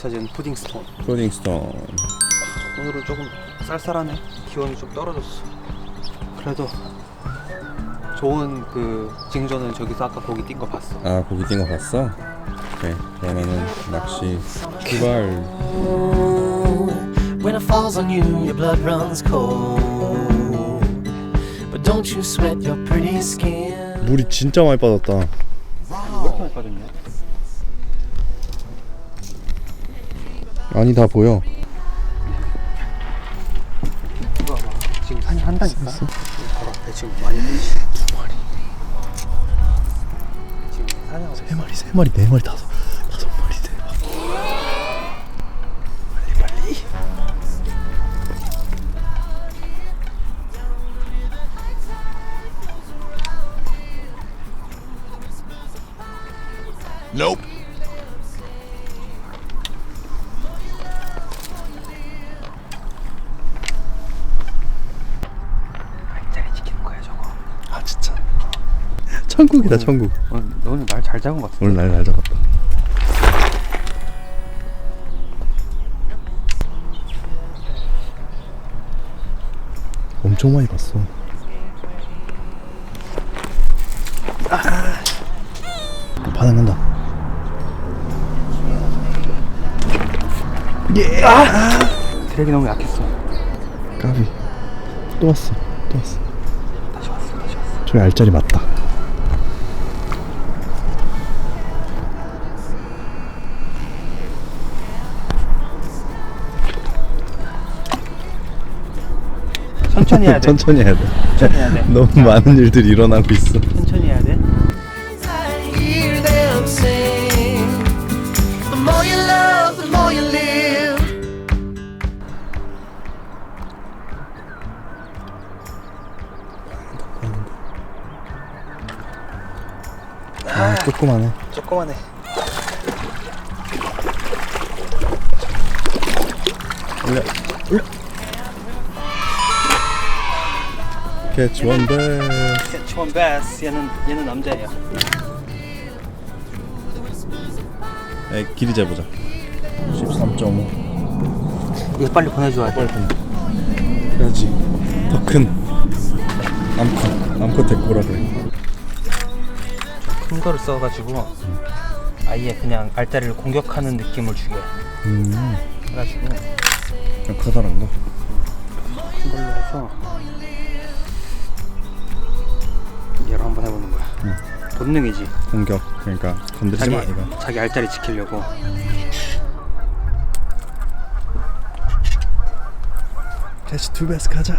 찾은 푸딩스톤. 프로딩스톤 오늘은 조금 쌀쌀하네. 기온이 좀 떨어졌어. 그래도 좋은 그 징조는 저기서 아까 고기 띈거 봤어. 아 고기 뛴 거 봤어? 오케이 그러면은 낚시 출발 When it falls on you, your blood runs cold. But don't you sweat your pretty skin. 물이 진짜 많이 빠졌다 이렇게 했거든요. 아니 다 보여 이거 봐. 지금 산이 한다니까. 바로 앞에 지금 많이. 두 마리. 지금 사냥 세 마리 세 마리 네 마리 다섯 천국이다 천국. 오늘 오늘 날 잘 잡은 것 같아. 오늘 날잘 잡았다. 엄청 많이 봤어. 아, 반응한다. 드랙이 너무 약했어. 까비. 또 왔어. 또 왔어 다시 왔어. 다시 왔어. 저기 알짜리 맞다 천천히 해야 돼. 천천히 해야 돼 천천히 해야 돼. 너무 많은 일들이 일어나고 있어 천천히 해야 돼. I hear them sing. The more you love, the more you live. 아 조그만해 조그만해. 올려 올려 캐치 원데 캐치원 베스. 얘는 얘는 남자예요. 에 길이 재보자. 13.5 이거 빨리 보내줘야 돼. 그래야지. 더큰. 암컷. 암컷 데리고 오라 그래. 큰 거를 써가지고 아예 그냥 알짜리를 공격하는 느낌을 주게. 음. 해가지고. 그냥 커다란 거. 큰 걸로 해서 얘로 한번 해보는 거야. 본능이지. 공격 그러니까 건드리지 자기 마 이거 자기 알짜리 지키려고. 캐치 투 베스 가자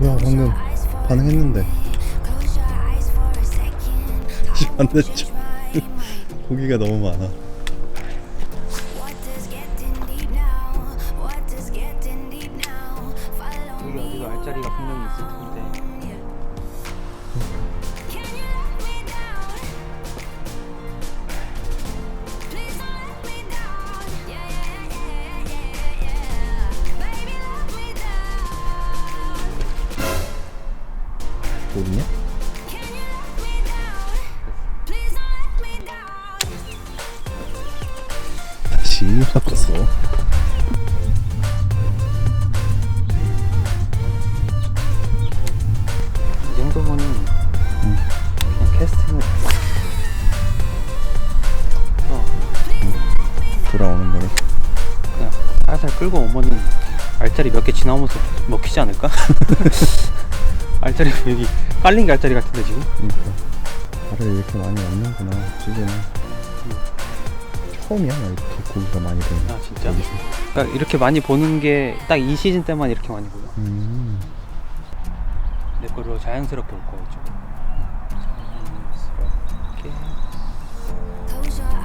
뭐야 방금 반응했는데 안 됐죠 고기가 너무 많아 알짜리가 분명히 있을 텐데. 끌고 오면은 알짜리 몇 개 지나오면서 먹히지 않을까? 알짜리 여기 깔린 게 알짜리 같은데 지금? 그러니까 알을 이렇게 많이 얻는구나 찌개는 처음이야 나 이렇게 고기가 많이 보는 아 진짜? 그러니까 이렇게 많이 보는 게 딱 이 시즌 때만 이렇게 많이 보여. 음 내 거로 자연스럽게 올 좀. 자연스럽게.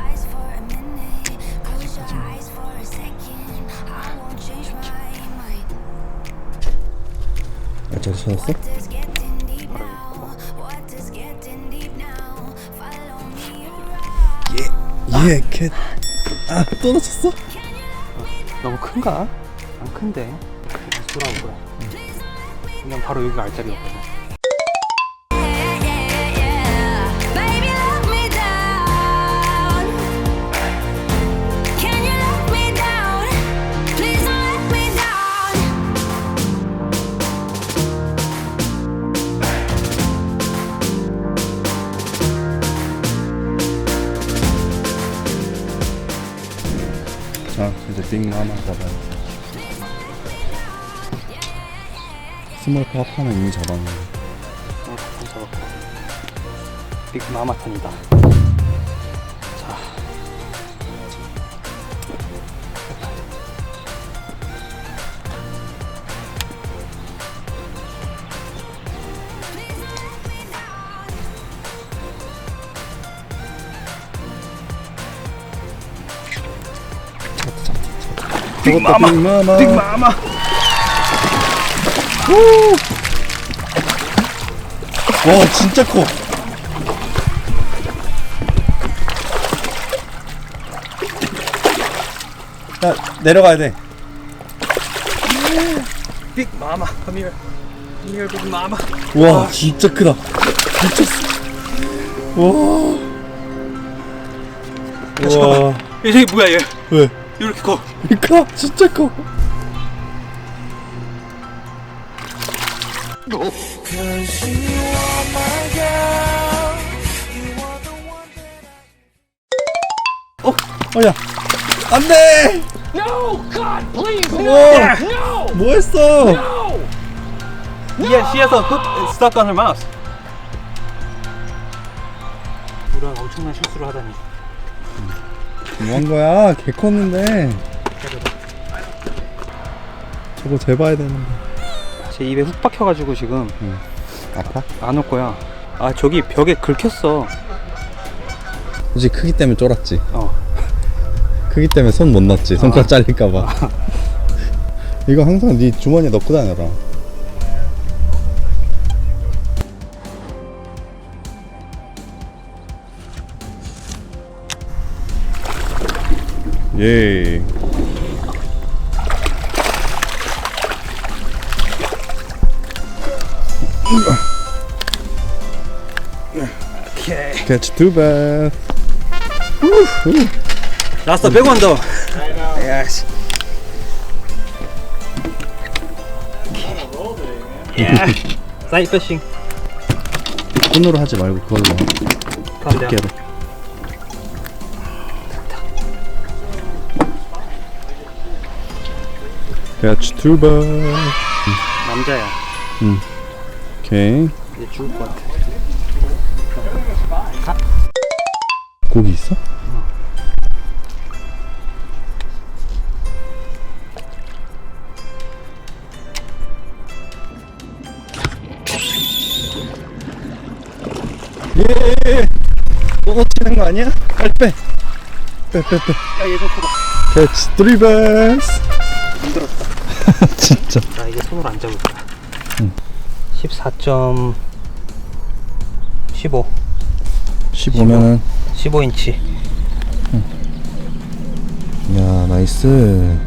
찾았어? Now? Follow me around. 예, 캣. 아, 또 놓쳤어? 너무 큰가? 안 큰데. 돌아올 거야. 그냥 바로 여기가 알짜리였거든. 스몰 팝 하나 이미 잡았는데 어, 한 잡았고. 빅 마마탄이다. 자. 빅마마 빅마마 빅마마. 와 진짜 커 야, 내려가야 돼. 빅 마마. Come here. Come here, 빅 마마. 와, 진짜 크다. 미쳤어. 와. 와. 얘 저기 뭐야 얘? 왜? 이렇게 커. 커, 진짜 커. That 어, 야. 안 돼! No! God, please! 와, No! 뭐 했어? No! Yeah, she has a hook stuck on her mouth. 이런 엄청난 실수를 하다니. 뭐 한 거야? 개 컸는데. 저거 재봐야 되는데. 제 입에 훅 박혀가지고 지금 아파? 안 올 거야. 아 저기 벽에 긁혔어. 솔직히 크기 때문에 쫄았지. 어. 크기 때문에 손 못 넣었지. 손가락 잘릴까봐. 이거 항상 네 주머니에 넣고 다녀라. 예. 오케이. Catch two bass. 라스트 백원더. 예스. 사이드 패싱. 손으로 하지 말고 그걸로. 깨로. Catch two bass. 남자야. 오케이. 이제 죽을 것 같아. 고기 있어? 예, 예. 예예예 먹어 치는 거 아니야? 빨리 빼. 빼 빼 빼. 야, 얘좀 커봐. 캐치 드리베스. 힘들었다. 진짜. 나 이게 손으로 안 잡을 거야. 응. 14.15 15면은 15인치 야 나이스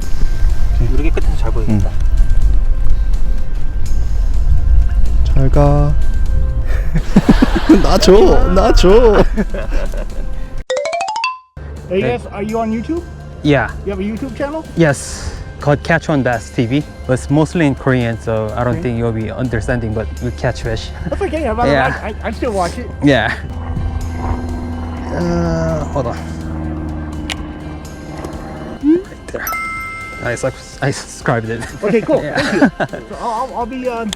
이렇게 끝에서 잘 보이겠다 잘가 나줘 나줘 AS are you on YouTube? Yeah. You have a YouTube channel? Yes. Called Catch on Bass TV. But it's mostly in Korean, so I don't think you'll be understanding. But we catch fish. That's okay. I'm, Yeah. I, I, I still watch it. Yeah. Uh, hold on. Right there. I, I subscribed it. Okay, cool. Yeah. Thank you. So I'll, I'll, I'll be. Um,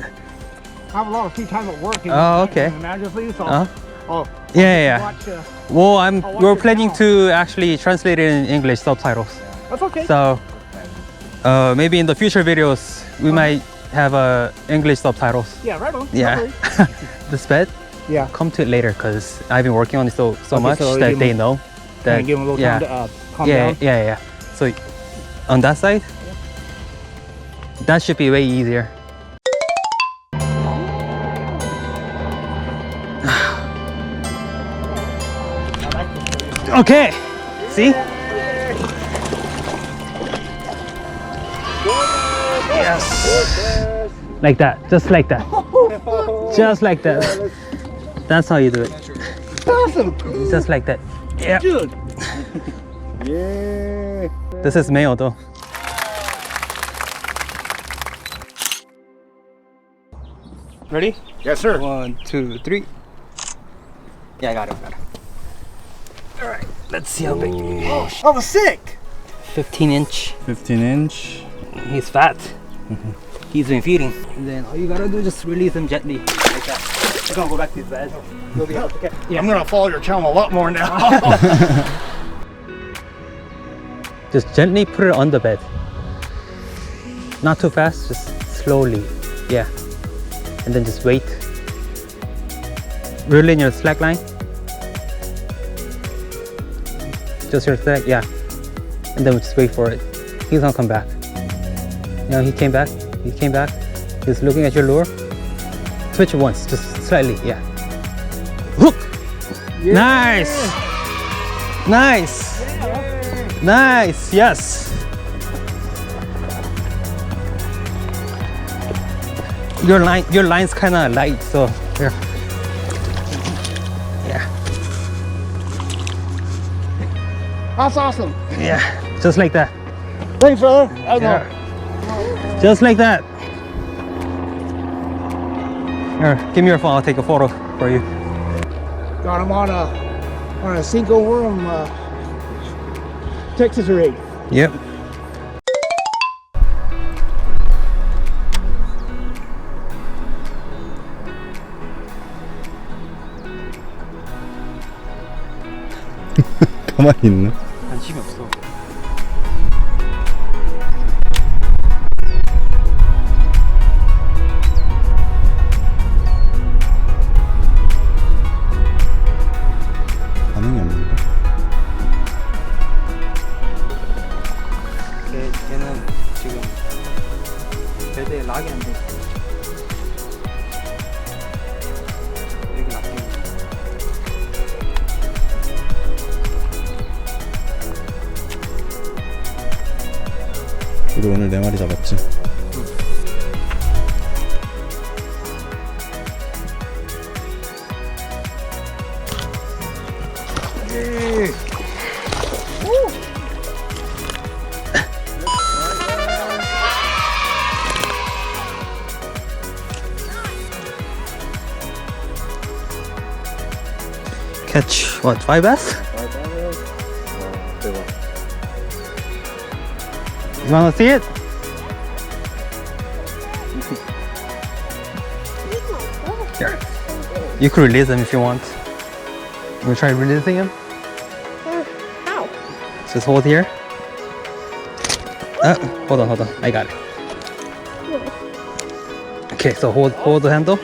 I have a lot of free time at work. and- Oh, okay. and so Uh-huh. I'll Yeah, yeah, yeah. watch. Uh, Well, I'm. We're planning channel? to actually translate it in English subtitles. that's okay. So, uh, maybe in the future videos we might have uh, English subtitles. yeah, right on. Yeah. This bed, Yeah. come to it later because I've been working on it so so Okay, much so that they know that give them a little yeah, time to uh, calm yeah, down. yeah, yeah. So on that side, that should be way easier. okay, see? Yes. Like that, just like that. Just like that. That's how you do it. Awesome. Just like that. Yeah. Dude. 예. This is Mayo though. Ready? Yes, sir. One, two, three. Yeah, I got it. Got it. All right. Let's see how big. Oh, I was sick. 15 inch. 15 inch. He's fat. He's been feeding. And then all you gotta do is just release him gently, like that. He's gonna go back to his bed. You'll be okay. I'm gonna follow your channel a lot more now. Just gently put it on the bed. Not too fast, just slowly. Yeah. And then just wait. Reel in your slack line. Just your slack, yeah. And then we just wait for it. He's gonna come back. Know, he came back. He came back. He's looking at your lure. Switch it once, just slightly, yeah. Hook! Nice! Nice! Nice, yes. Your line, your line's kind of light, so here. Yeah, That's awesome. yeah, just like that. Thanks, brother. I know. Yeah. Just like that. Here, give me your phone. I'll take a photo for you. Got him on a on a single worm uh, Texas rig. Yep. 가만히 있네. 관심이 Catch what? Five bass? You wanna see it? Here. You could release him if you want. You wanna try releasing him? Just hold here. Uh, hold on, hold on. I got it. Okay, so hold hold the handle,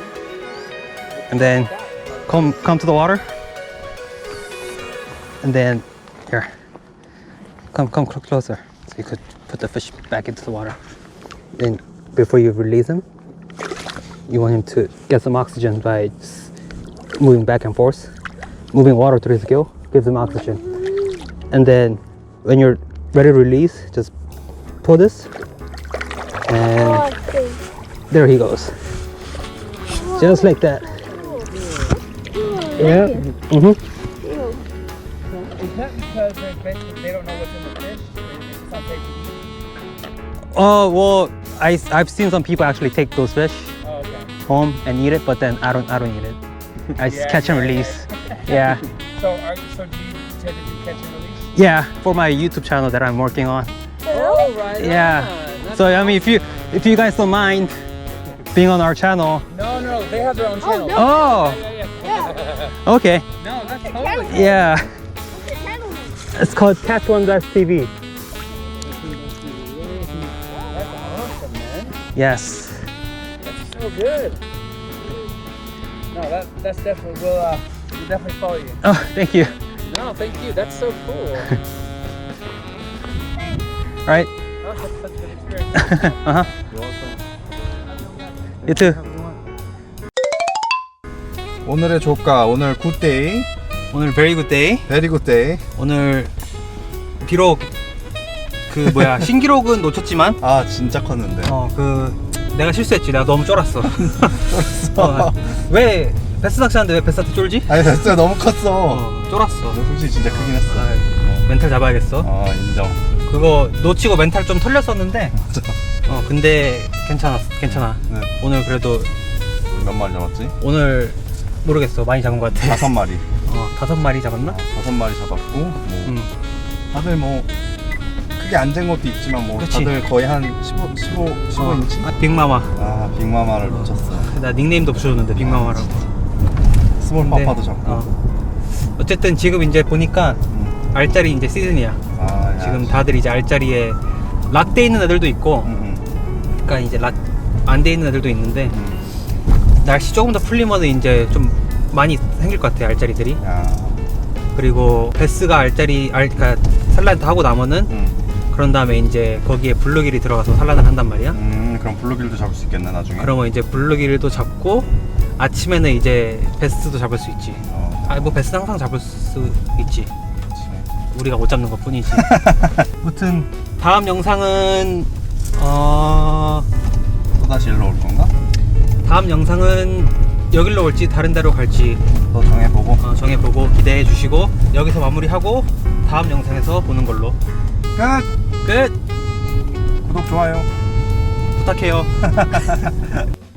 and then come come to the water, and then here. Come come closer, so you could put the fish back into the water. Then before you release him, you want him to get some oxygen by moving back and forth, moving water through his gill gives him oxygen. And then when you're ready to release, just pull this, and there he goes. Just like that. Yeah. Mm-hmm. Is that because they don't know what's in the fish? It's not safe. Oh well, I I've seen some people actually take those fish Oh, okay. home and eat it, but then I don't I don't eat it. I just Yeah, catch and yeah, release. Yeah. So, are so do you Yeah, for my YouTube channel that I'm working on. Oh, right. Yeah. So I mean, if you if you guys don't mind being on our channel. No, no, they have their own channel. Oh. Yeah, yeah. Okay. No, that's totally. Yeah. It's called Catch One Dash TV. That's awesome, man. Yes. That's so good. No, that that's definitely we'll uh we'll definitely follow you. Oh, thank you. No, thank you. That's so cool. All right. oh, that's such a good experience. uh huh. You too. 오늘의 조가 오늘 굿데이, 오늘 very good day. 베리 굿데이. 오늘 비록 그 뭐야 신기록은 놓쳤지만 아 진짜 컸는데. 어 그 내가 실수했지. 내가 너무 쫄았어. 어, 왜 베스 낚시하는데 왜 베스한테 쫄지? 아니 베스가 너무 컸어 어, 쫄았어. 솔직히 진짜 크긴 했어 아, 멘탈 잡아야겠어. 아 인정 그거 놓치고 멘탈 좀 털렸었는데 맞아 어 근데 괜찮았어 괜찮아 네. 오늘 그래도 몇 마리 잡았지? 오늘 모르겠어 많이 잡은 것 같아 다섯 마리 어 다섯 마리 잡았나? 다섯 마리 잡았고 뭐음 다들 뭐 크게 안된 것도 있지만 뭐 그치. 다들 거의 한 15, 15, 15인치? 아, 빅마마 아 빅마마를 놓쳤어 나 닉네임도 붙여줬는데 빅마마라고 스몰 근데, 파파도 잡고 어. 어쨌든 지금 이제 보니까 음. 알짜리 이제 시즌이야 아, 야. 지금 다들 이제 알짜리에 락돼 있는 애들도 있고 음, 그러니까 이제 락 안 돼 있는 애들도 있는데 음, 음. 날씨 조금 더 풀리면은 이제 좀 많이 생길 것 같아 알짜리들이 야 그리고 베스가 알짜리 알 그러니까 산란 다 하고 나면은 음. 그런 다음에 이제 거기에 블루길이 들어가서 산란을 한단 말이야. 음 그럼 블루길도 잡을 수 있겠네 나중에 그러면 이제 블루길도 잡고 아침에는 이제 베스도 잡을 수 있지. 어, 아뭐 베스 항상 잡을 수 있지. 우리가 못 잡는 것 뿐이지. 아무튼 다음 영상은 어 또다시 일로 올 건가? 다음 영상은 여기로 올지 다른 데로 갈지 또 정해보고 어, 정해보고 기대해 주시고 여기서 마무리하고 다음 영상에서 보는 걸로 끝! 끝 구독 좋아요 부탁해요.